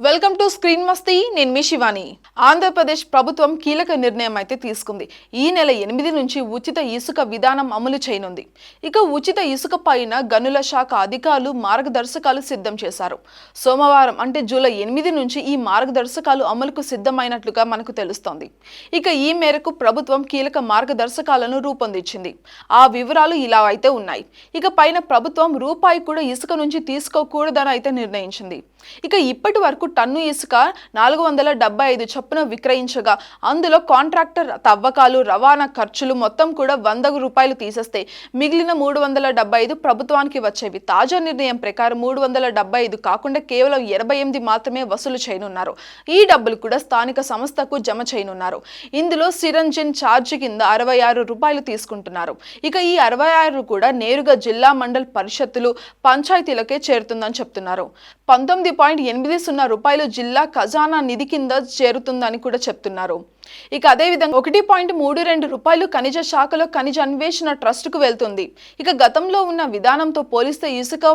Welcome to screen మస్తీ నేను మీ శివాని. ఆంధ్రప్రదేశ్ ప్రభుత్వం కీలక నిర్ణయం అయితే తీసుకుంది. ఈ నెల ఎనిమిది నుంచి ఉచిత ఇసుక విధానం అమలు చేయనుంది. ఇక ఉచిత ఇసుక పైన గనుల శాఖ అధికారులు మార్గదర్శకాలు సిద్ధం చేశారు. సోమవారం అంటే జూలై ఎనిమిది నుంచి ఈ మార్గదర్శకాలు అమలుకు సిద్ధమైనట్లుగా మనకు తెలుస్తోంది. ఇక ఈ మేరకు ప్రభుత్వం కీలక మార్గదర్శకాలను రూపొందించింది. ఆ వివరాలు ఇలా అయితే ఉన్నాయి. ఇక పైన ప్రభుత్వం రూపాయి కూడా ఇసుక నుంచి తీసుకోకూడదని అయితే నిర్ణయించింది. ఇక ఇప్పటి వరకు టన్ను ఇసుక నాలుగు వందల డెబ్బై ఐదు చొప్పున విక్రయించగా అందులో కాంట్రాక్టర్ తవ్వకాలు రవాణా ఖర్చులు మొత్తం కూడా వంద రూపాయలు తీసేస్తే మిగిలిన మూడు వందల డెబ్బై ఐదు ప్రభుత్వానికి వచ్చేవి. తాజా నిర్ణయం ప్రకారం మూడు వందల డెబ్బై ఐదు కాకుండా కేవలం ఎనభై ఎనిమిది మాత్రమే వసూలు చేయనున్నారు. ఈ డబ్బులు కూడా స్థానిక సంస్థకు జమ చేయనున్నారు. ఇందులో సిరంజిన్ ఛార్జ్ కింద అరవై ఆరు రూపాయలు తీసుకుంటున్నారు. ఇక ఈ అరవై ఆరు కూడా నేరుగా జిల్లా మండల్ పరిషత్తులు పంచాయతీలకే చేరుతుందని చెప్తున్నారు. పంతొమ్మిది పాయింట్ ఎనిమిది సున్నా రూపాయలు జిల్లా ఖజానా నిధి కింద చేరుతుందని కూడా చెప్తున్నారు. ఇక అదేవిధంగా ఒకటి పాయింట్ మూడు రెండు రూపాయలు ఖనిజ శాఖలో ఖనిజ అన్వేషణ ట్రస్టుకు వెళ్తుంది. ఇక గతంలో ఉన్న విధానంతో పోలిస్తే ఇసుక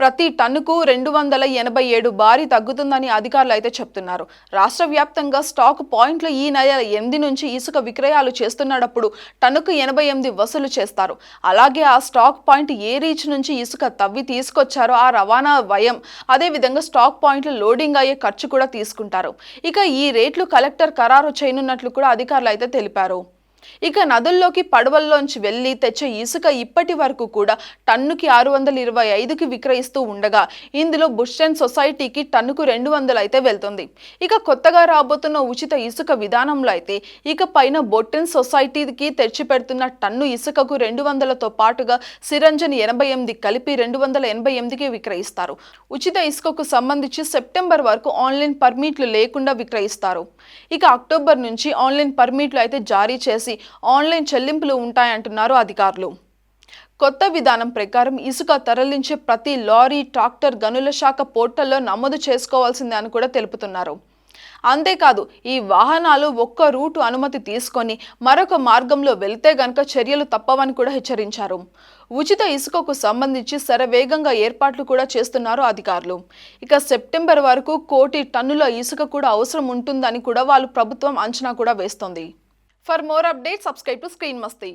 ప్రతి టన్నుకు రెండు వందల ఎనభై ఏడు భారీ తగ్గుతుందని అధికారులు అయితే చెప్తున్నారు. రాష్ట్ర వ్యాప్తంగా స్టాక్ పాయింట్లు ఈ నెల ఎనిమిది నుంచి ఇసుక విక్రయాలు చేస్తున్నప్పుడు టన్నుకు ఎనభై ఎనిమిది వసూలు చేస్తారు. అలాగే ఆ స్టాక్ పాయింట్ ఏ రీచ్ నుంచి ఇసుక తవ్వి తీసుకొచ్చారో ఆ రవాణా వ్యయం అదేవిధంగా స్టాక్ పాయింట్లు లోడింగ్ అయ్యే ఖర్చు కూడా తీసుకుంటారు. ఇక ఈ రేట్లు కలెక్టర్ ఖరారు చేయనున్నట్లు కూడా అధికారులు అయితే తెలిపారు. ఇక నదుల్లోకి పడవల్లోంచి వెళ్ళి తెచ్చే ఇసుక ఇప్పటి వరకు కూడా టన్నుకి ఆరు వందల ఇరవై ఐదుకి విక్రయిస్తూ ఉండగా ఇందులో బుషన్ సొసైటీకి టన్నుకు రెండు వందలు అయితే వెళ్తుంది. ఇక కొత్తగా రాబోతున్న ఉచిత ఇసుక విధానంలో అయితే ఇక పైన బొట్టెన్ సొసైటీకి తెచ్చిపెడుతున్న టన్ను ఇసుకకు రెండు వందలతో పాటుగా సిరంజన్ ఎనభై ఎనిమిది కలిపి రెండు వందల ఎనభై ఎనిమిదికి విక్రయిస్తారు. ఉచిత ఇసుకకు సంబంధించి సెప్టెంబర్ వరకు ఆన్లైన్ పర్మిట్లు లేకుండా విక్రయిస్తారు. ఇక అక్టోబర్ నుంచి ఆన్లైన్ పర్మిట్లు అయితే జారీ చేసి ఆన్లైన్ చెల్లింపులు ఉంటాయంటున్నారు అధికారులు. కొత్త విధానం ప్రకారం ఇసుక తరలించే ప్రతి లారీ ట్రాక్టర్ గనుల శాఖ పోర్టల్లో నమోదు చేసుకోవాల్సిందే అని కూడా తెలుపుతున్నారు. అంతేకాదు ఈ వాహనాలు ఒక్క రూటు అనుమతి తీసుకొని మరొక మార్గంలో వెళ్తే గనక చర్యలు తప్పవని కూడా హెచ్చరించారు. ఉచిత ఇసుకకు సంబంధించి శరవేగంగా ఏర్పాట్లు కూడా చేస్తున్నారు అధికారులు. ఇక సెప్టెంబర్ వరకు కోటి టన్నుల ఇసుక కూడా అవసరం ఉంటుందని కూడా వాళ్ళు ప్రభుత్వం అంచనా కూడా వేస్తోంది. For more update subscribe to Screen Masti.